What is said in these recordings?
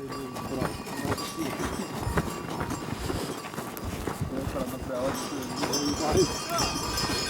Thank you.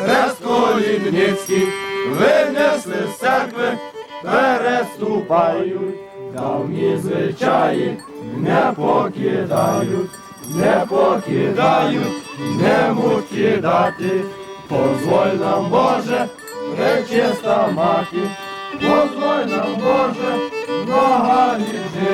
церкви хрест винесли з церкви, переступають, давні звичаї не покидають, не покидають, не муть кидати, позволь нам, Боже, пречиста мати, позволь нам, Боже, много літ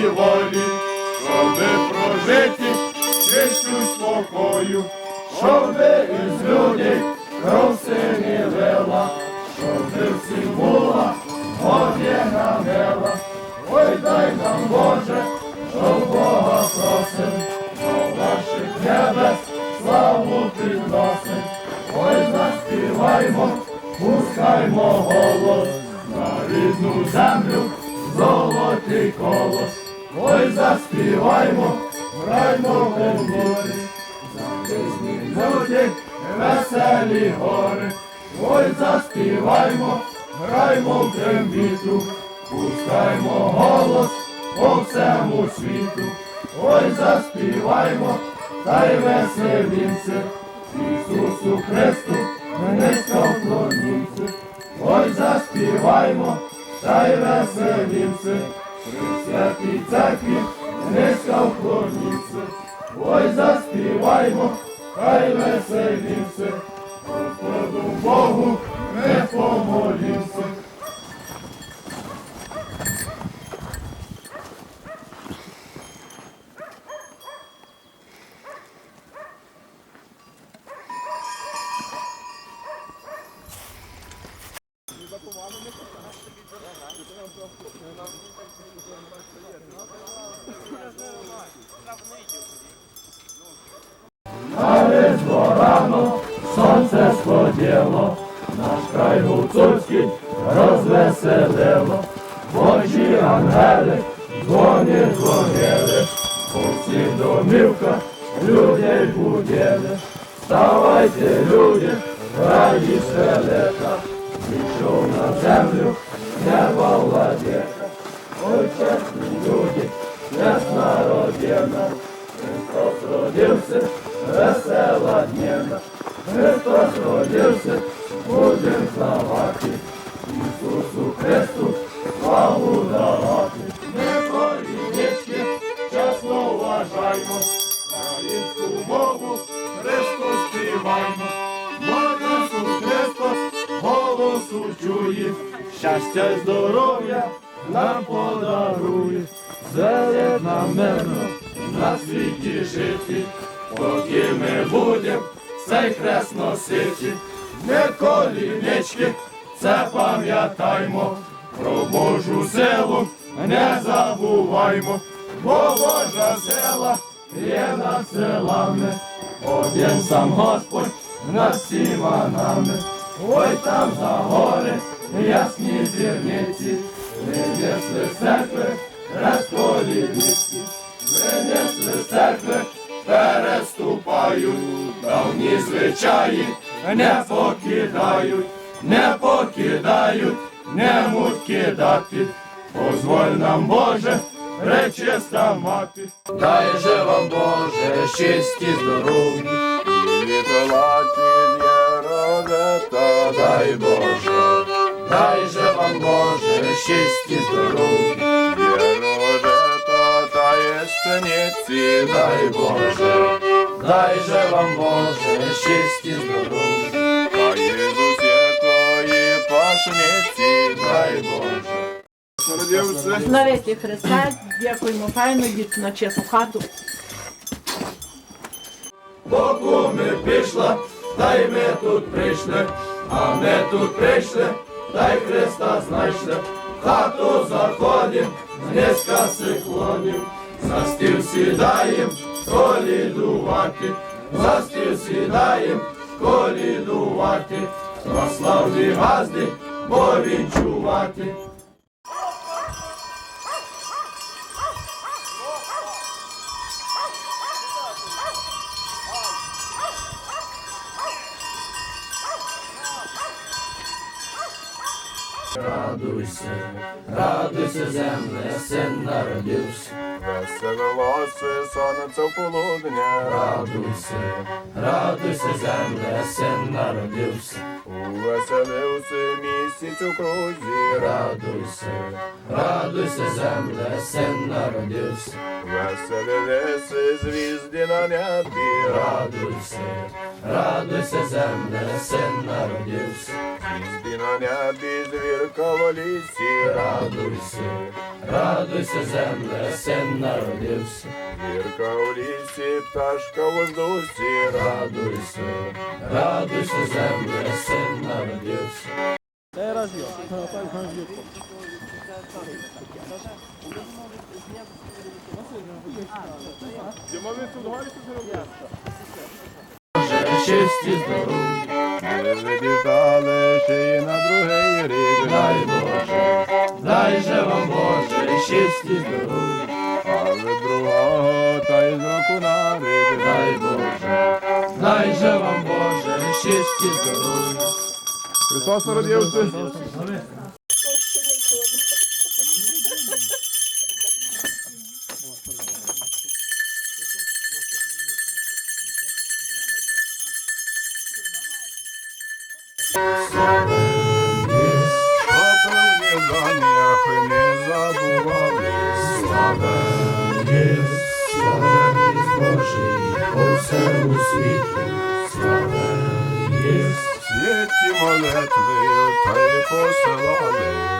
волі, щоби прожити чистю спокою, щоби із людей кров сині вела, щоби всім була одяна вела. Ой, дай нам, Боже, що Бога просим, до ваших небес славу підносим. Ой, заспіваймо, пускаймо голос на рідну землю, золотий колос. Ой, заспіваймо, граймо в морі, Різні люди, веселі гори, ой, заспіваймо, граймо в трембіту, пускаймо голос по всему світу, ой, заспіваймо, та й веселімся, Ісусу Христу, низько вклонімся, ой, заспіваймо, та й веселімся, при святій церкві низько вклонімся. Ой, заспіваймо, хай веселімся, Господу Богу не помолімся. Край гуцульський розвеселило, Божі ангели, дзвони дзвонили, по всіх домівках людей будили. Вставайте, люди, радість лета, пішов на землю, неба владика. Ой, чесні люди, чесна родина, Христос родився, подарує. Зелет нам мирно на світі жити, поки ми будем цей хрест носити. Не колінички, це пам'ятаймо, про Божу силу не забуваймо, бо Божа сила є над силами, один сам Господь над всіма нами. Ой там за гори, ясні зірниці, винесли з церкви, хрест колінницький. Винесли церкви, переступають, давні звичаї не покидають, не покидають, не муть кидати. Позволь нам, Боже, пречиста мати. Дай же вам, Боже, щасті здоров'я. Вітолаті Єродета, Дай Боже, дай же вам, Боже, щасті здоров'я. Єродета, та єстениці, Дай Боже, дай же вам, Боже, щасті здоров'я. та Єзус якої пашниці, Дай Боже. Навіки Христа, дякуємо файно, діти на чесну хату. Боку ми пішла, та й ми тут прийшли, а ми тут прийшли, та й Христа знайшли. Хату заходим, низька сиклонів, за стіл сідаєм, колідувати, за стіл сідаєм, колідувати, прославні газди, бо Веселилося сонце в полудня, Радуйся, радуйся, земле, син народився. Увеселився місяць у крузі, Радуйся, радуйся, земле, син народився. Веселилися звізди на небі, Радуйся, радуйся, земле, син народився. звізди на небі, звірка в лісі, Радуйся, радуйся, земле, син народився. Вірка в лісі, пташка в воздусі, Радуйся, радуйся, земле, син народився. Боже, щасті здоров'я, Від'їжджали ще й на другий рік, дай Боже, дай же вам Боже, щасті здоров'я, але другого та й з року на рік, дай Боже, дай же вам Боже, щасті здоров'я. Христос народився. Славен єсть, славен єсть Божий, по всьому світу, славен єсть, світі молитви та й посилали.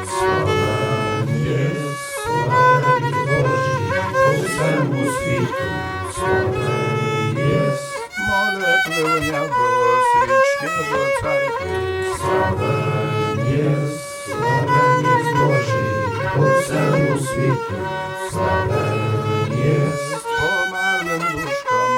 Всему світу, славен єсть, померлим душкам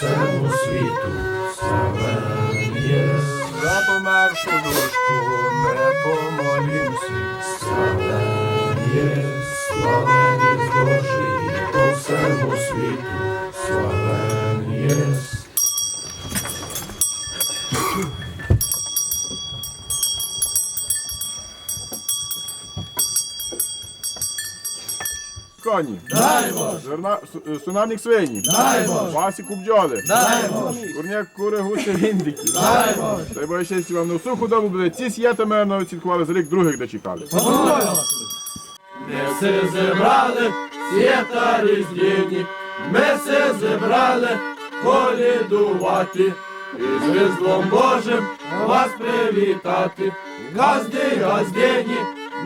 по світу, славен є. За помершу душку не помолімся. Славен є, славен є Божий по всьому світу, славен є. Коні. Дай Боже, Зерна, су- сунарник свині. дай Боже, Пасіку бджоли. дай Боже, Курняк кури гуси гіндики. дай Боже. Дай Боже щастя вам на всю худобу буде. Ці сіяти мирно оцінкували за рік других дочекали. Ми се зібрали, свята різдвіні, ми се зібрали колідувати і з Різдвом Божим вас привітати. Газди, газдені,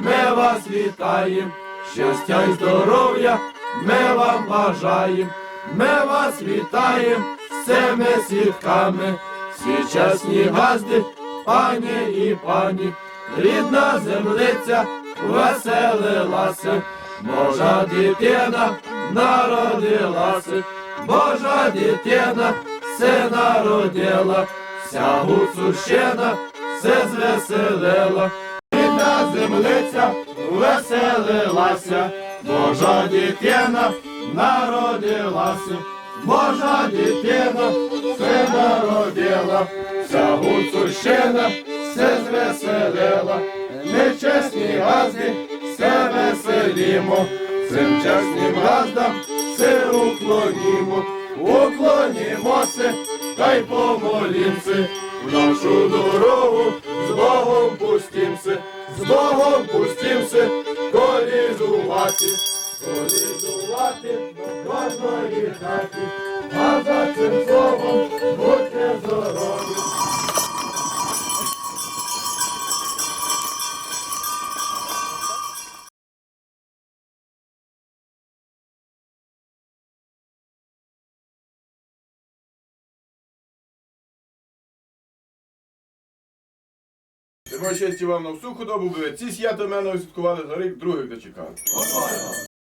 ми вас вітаємо, щастя й здоров'я ми вам бажаємо, ми вас вітаємо з цими свідками, всі чесні газди, пані і пані, рідна землиця веселилася, Божа дитина народилася, Божа дитина се народила, вся гуцульщина се звеселила, землиця веселилася, Божа дитина народилася, Божа дитина се народила, вся гуцульщина се звеселила, ми чесні газди се веселімо, цим чесним газдам се уклонімо, уклонімося та й помолімся, колізувати до кожної хаті, Щастя вам на всю худобу буде. Ці сіяти мене освяткували за рік других дочекали.